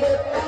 Peter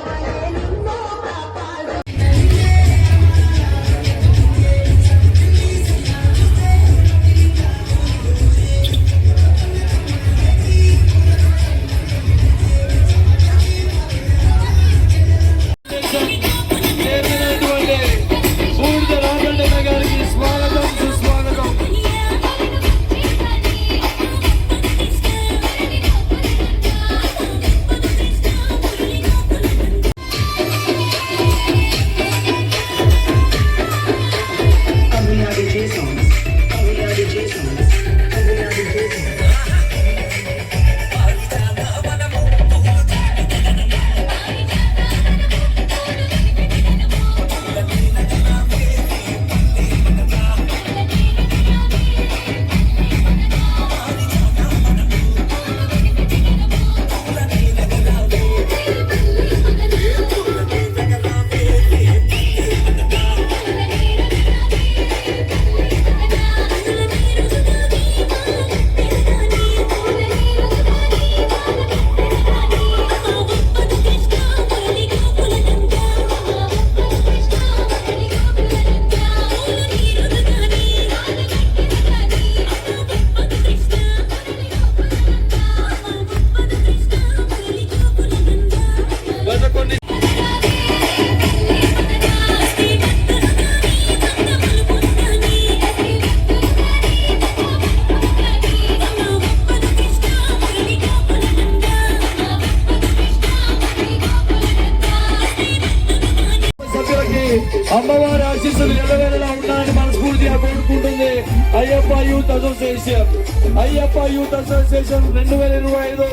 అమ్మవారి ఆశీస్సులు ఎడవేళలా ఉండాలని మనస్ఫూర్తిగా కోరుకుంటుంది. Ayyappa youth association. Ayyappa youth association రెండు వేల ఇరవై ఐదు.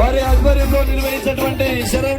వారి ఆధ్వర్యంలో నిర్వహించినటువంటి శరణ్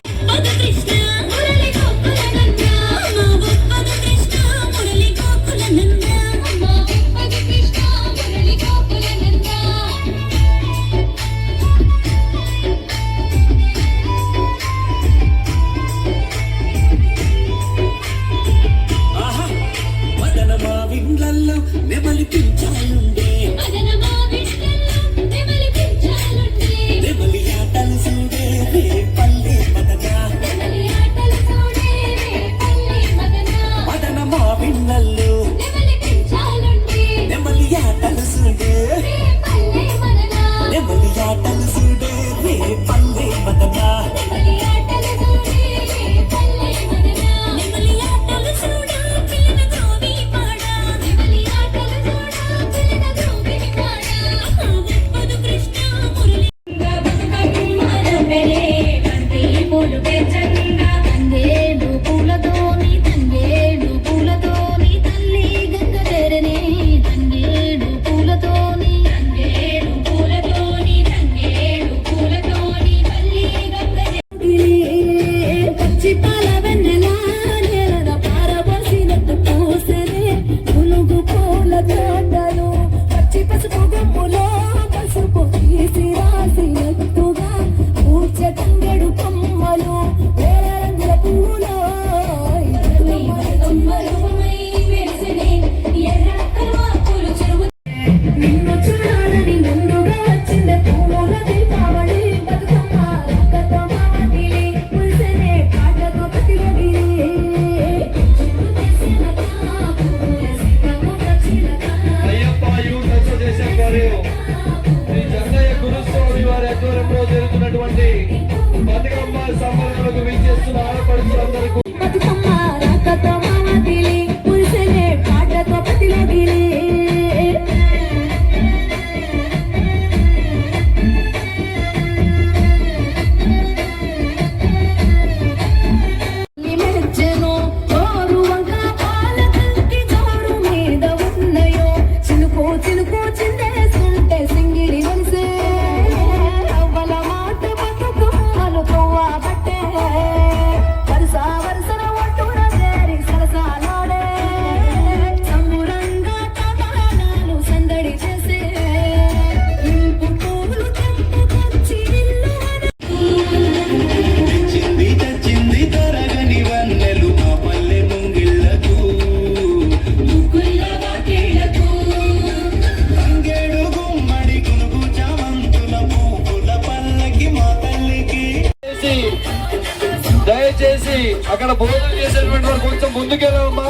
మరి అక్కడ భోజనం చేసేటువంటి వారు కొంచెం ముందుకెళ్ళమ్మా.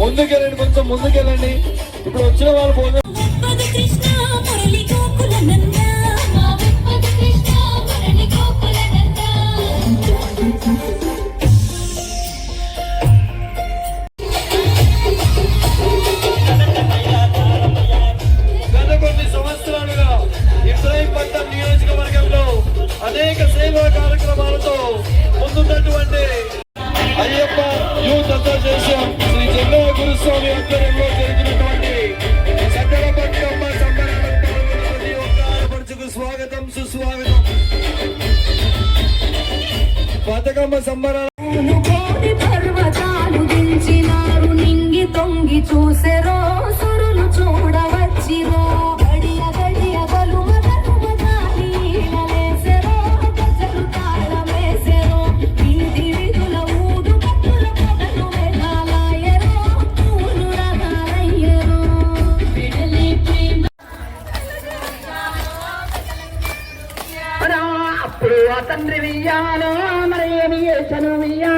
ముందుకెళ్ళండి కొంచెం ముందుకెళ్ళండి. ఇప్పుడు వచ్చిన వాళ్ళు భోజనం నియోజకవర్గంలో అనేక సేవా కార్యక్రమాలతో ముందున్నటువంటి సుస్వాగతం బతుకమ్మ సంబరాలు పర్వతాలు దించినారు నింగి తొంగి చూసే స్వాతంత్ర్య వియ్యాలో మరేమి చేసను వియ్యా?